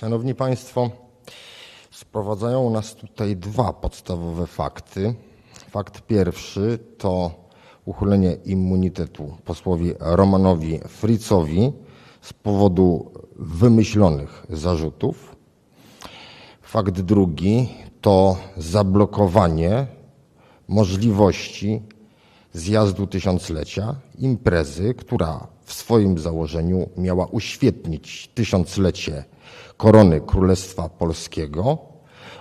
Szanowni Państwo, sprowadzają nas tutaj dwa podstawowe fakty. Fakt pierwszy to uchylenie immunitetu posłowi Romanowi Fricowi z powodu wymyślonych zarzutów. Fakt drugi to zablokowanie możliwości zjazdu tysiąclecia, imprezy, która w swoim założeniu miała uświetnić tysiąclecie korony Królestwa Polskiego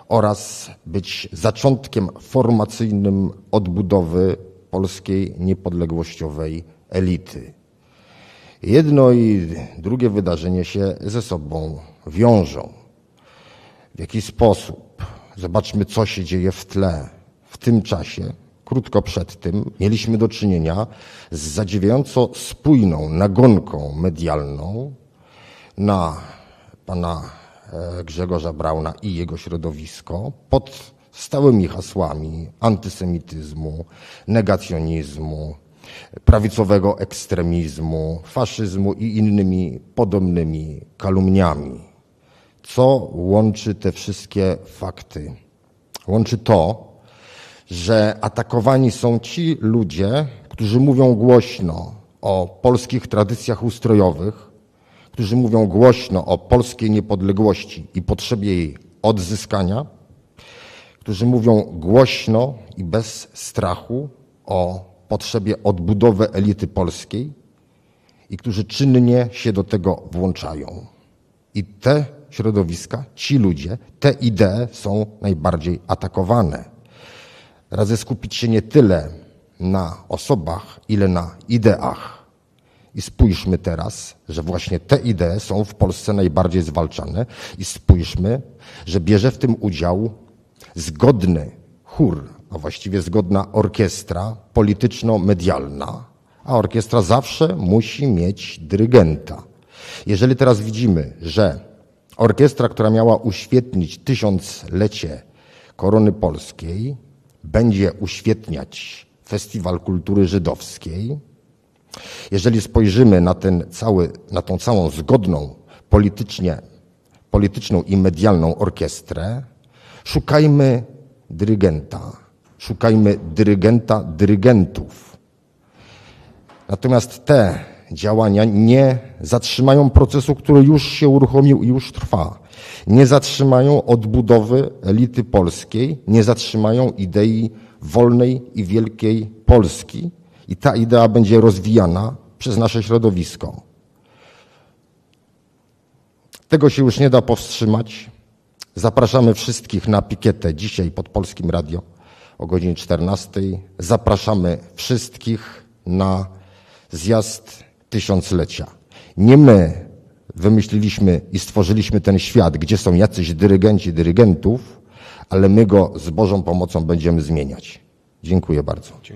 oraz być zaczątkiem formacyjnym odbudowy polskiej niepodległościowej elity. Jedno i drugie wydarzenie się ze sobą wiążą. W jaki sposób? Zobaczmy, co się dzieje w tle. W tym czasie, krótko przed tym, mieliśmy do czynienia z zadziwiająco spójną nagonką medialną na pana e, Grzegorza Brauna i jego środowisko pod stałymi hasłami antysemityzmu, negacjonizmu, prawicowego ekstremizmu, faszyzmu i innymi podobnymi kalumniami. Co łączy te wszystkie fakty? Łączy to, że atakowani są ci ludzie, którzy mówią głośno o polskich tradycjach ustrojowych, którzy mówią głośno o polskiej niepodległości i potrzebie jej odzyskania, którzy mówią głośno i bez strachu o potrzebie odbudowy elity polskiej i którzy czynnie się do tego włączają. I te środowiska, ci ludzie, te idee są najbardziej atakowane. Radzę skupić się nie tyle na osobach, ile na ideach. I spójrzmy teraz, że właśnie te idee są w Polsce najbardziej zwalczane, i spójrzmy, że bierze w tym udział zgodny chór, a właściwie zgodna orkiestra polityczno-medialna, a orkiestra zawsze musi mieć dyrygenta. Jeżeli teraz widzimy, że orkiestra, która miała uświetnić tysiąclecie korony polskiej, będzie uświetniać Festiwal Kultury Żydowskiej, jeżeli spojrzymy na, ten cały, na tą całą zgodną politycznie, polityczną i medialną orkiestrę, szukajmy dyrygenta, szukajmy dyrygenta dyrygentów. Natomiast te działania nie zatrzymają procesu, który już się uruchomił i już trwa. Nie zatrzymają odbudowy elity polskiej, nie zatrzymają idei wolnej i wielkiej Polski. I ta idea będzie rozwijana przez nasze środowisko. Tego się już nie da powstrzymać. Zapraszamy wszystkich na pikietę dzisiaj pod Polskim Radio o godzinie 14. Zapraszamy wszystkich na zjazd tysiąclecia. Nie my wymyśliliśmy i stworzyliśmy ten świat, gdzie są jacyś dyrygenci dyrygentów, ale my go z Bożą pomocą będziemy zmieniać. Dziękuję bardzo.